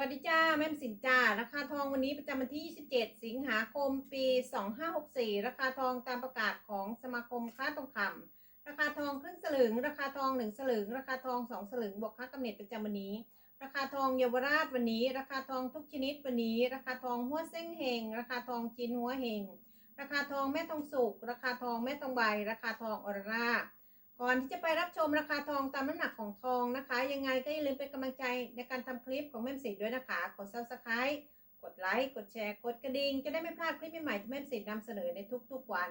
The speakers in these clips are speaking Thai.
วัสดีจ้า แม่มสินจ้า ราคาทองวันนี้ประจำวันที่ 27 สิงหาคม ปี 2564 ราคาทองตามประกาศของสมาคมค้าทองคำราคาทองครึ่งสลึง ราคาทอง 1 สลึง ราคาทอง 2 สลึง บวกค่ากำเนิดประจำวันนี้ ราคาทองเยาวราชวันนี้ ราคาทองทุกชนิดวันนี้ ราคาทองหัวเส้งเฮง ราคาทองจีนหัวเฮง ราคาทองแม่ทองสุก ราคาทองแม่ทองใบ ราคาทองออร่า ก่อนที่จะไปรับชมราคาทองตามน้ำหนักของทองนะคะ ยังไงก็อย่าลืมเป็นกำลังใจในการทำคลิปของแม่มสิทธิ์ด้วยนะคะ กด subscribe กดไลค์กดแชร์ กดกระดิ่งจะได้ไม่พลาดคลิปใหม่ๆที่แม่มสิทธิ์นำเสนอในทุกๆวัน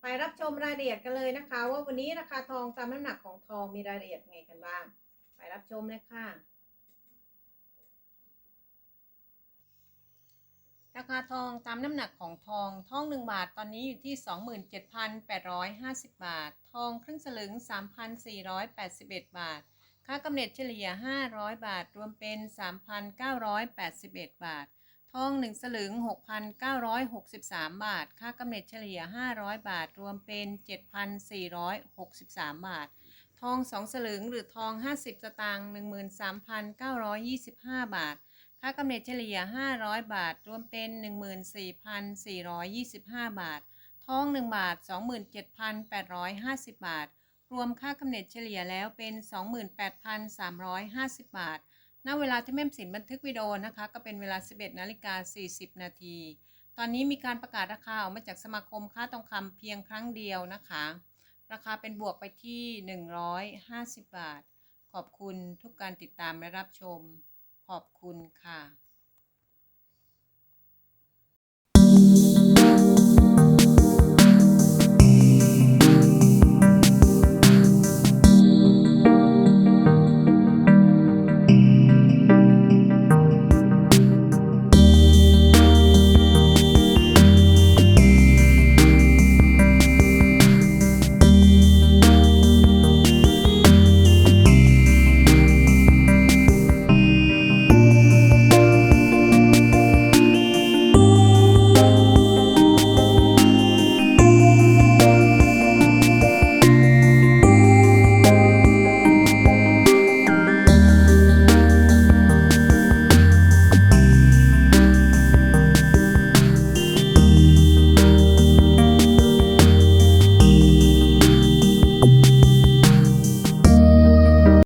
ไปรับชมรายละเอียดกันเลยนะคะ ว่าวันนี้ราคาทองตามน้ำหนักของทองมีรายละเอียดไงกันบ้าง ไปรับชมเลยค่ะ ราคาท องตามน้ำหนักของทอง ทอง 1 บาทตอนนี้อยู่ที่ 27,850 บาท ทองครึ่งสลึง 3,481 บาท ค่ากำเนิดเฉลี่ย 500 บาท รวมเป็น 3,981 บาท ทอง 1 สลึง 6,963 บาท ค่ากำเนิดเฉลี่ย 500 บาท รวมเป็น 7,463 บาท ทอง 2 สลึงหรือทอง 50 สตางค์ 13,925 บาท ค่ากำเนิดเฉลี่ย 500 บาท รวมเป็น 14,425 บาท ทอง 1 บาท 27,850 บาท รวมค่ากำเนิดเฉลี่ยแล้วเป็น 28,350 บาท ณ เวลาที่แม่มสินบันทึกวิดีโอนะคะ ก็เป็นเวลา 11นาฬิกา40 นาที ตอนนี้มีการประกาศราคาออกมาจากสมาคมค้าทองคำเพียงครั้งเดียวนะคะ ราคาเป็นบวกไปที่ 150 บาท ขอบคุณทุกการติดตามและรับชม ขอบคุณค่ะ